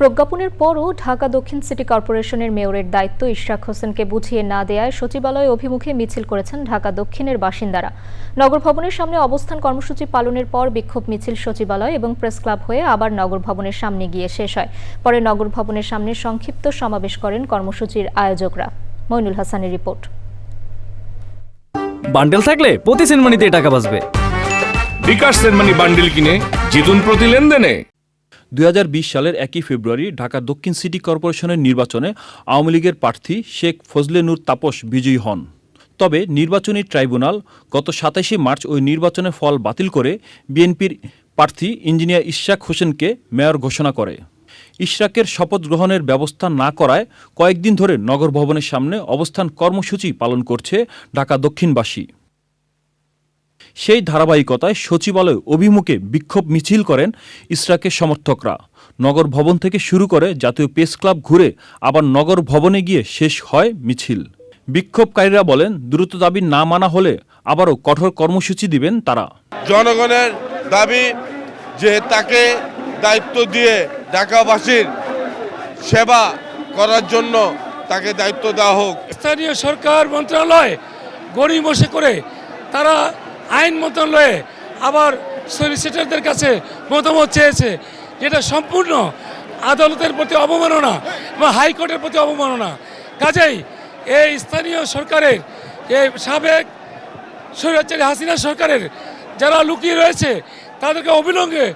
প্রজ্ঞাপনের পরও ঢাকা দক্ষিণ সিটি কর্পোরেশনের মেয়রের দায়িত্ব ইশরাক হোসেনকে বুঝিয়ে না দেয়ায় সচিবালয় অভিমুখে মিছিল করেছেন ঢাকা দক্ষিণের বাসিন্দারা। নগর ভবনের সামনে অবস্থান কর্মসূচি পালনের পর বিক্ষোভ মিছিল সচিবালয় এবং প্রেস ক্লাব হয়ে আবার নগর ভবনের সামনে গিয়ে শেষ হয়। পরে নগর ভবনের সামনে সংক্ষিপ্ত সমাবেশ করেন কর্মসূচির আয়োজকরা। মইনুল হাসানের রিপোর্ট। বান্ডেল থাকলে প্রতি সেনমানিতে টাকা বাঁচবে। বিকাশ সেনমানি বান্ডিল কিনে জিতুন প্রতি লেনদেনে। দুই হাজার বিশ সালের একই ফেব্রুয়ারি ঢাকা দক্ষিণ সিটি কর্পোরেশনের নির্বাচনে আওয়ামী লীগের প্রার্থী শেখ ফজলে নূর তাপস বিজয়ী হন। তবে নির্বাচনী ট্রাইব্যুনাল গত সাতাশে মার্চ ওই নির্বাচনের ফল বাতিল করে বিএনপির প্রার্থী ইঞ্জিনিয়ার ইশরাক হোসেনকে মেয়র ঘোষণা করে। ইশরাকের শপথ গ্রহণের ব্যবস্থা না করায় কয়েকদিন ধরে নগর ভবনের সামনে অবস্থান কর্মসূচি পালন করছে ঢাকা দক্ষিণবাসী। সেই ধারাবাহিকতায় সচিবালয় অভিমুখে বিক্ষোভ মিছিল করেন ইসরাকের সমর্থকরা। নগর ভবন থেকে শুরু করে জাতীয় প্রেস ক্লাব ঘুরে আবার নগর ভবনে গিয়ে শেষ হয় মিছিল। বিক্ষোভকারীরা বলেন দ্রুত দাবি না মানা হলে আবারও কঠোর কর্মসূচি দিবেন তারা। জনগণের দাবি যে তাকে দায়িত্ব দিয়ে ঢাকাবাসীর সেবা করার জন্য তাকে দায়িত্ব দেওয়া হোক। স্থানীয় সরকার মন্ত্রণালয় গড়ি বসে করে তারা আইন মন্ত্রণালয়ে আবার সলিসিটারদের কাছে মতামত চেয়েছে। যেটা সম্পূর্ণ আদালতের প্রতি অবমাননা বা হাইকোর্টের প্রতি অবমাননা। কাজেই এই স্থানীয় সরকারের এই সাবেক স্বৈরাচারী হাসিনা সরকারের যারা লুকিয়ে রয়েছে তাদেরকে অবিলম্বে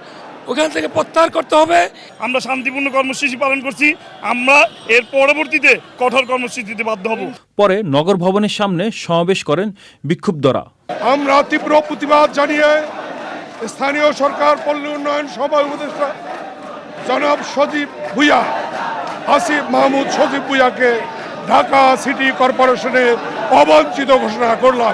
ওখান থেকে প্রত্যাহার করতে হবে। আমরা শান্তিপূর্ণ কর্মসূচি পালন করছি। আমরা এর পরবর্তীতে কঠোর কর্মসূচিতে বাধ্য হব। পরে নগর ভবনের সামনে সমাবেশ করেন বিক্ষুব্ধরা। আমরা তীব্র প্রতিবাদ জানিয়ে স্থানীয় সরকার পল্লী উন্নয়ন সভা উপদেষ্টা জনাব সজীব ভুইয়া, আসিফ মাহমুদ সজীব ভুইয়াকে ঢাকা সিটি কর্পোরেশনের অবাঞ্ছিত ঘোষণা করলাম।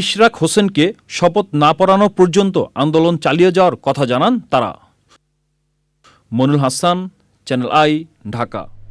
ইশরাক হোসেনকে শপথ না পড়ানো পর্যন্ত আন্দোলন চালিয়ে যাওয়ার কথা জানান তারা। Monul Hasan, channel I, Dhaka.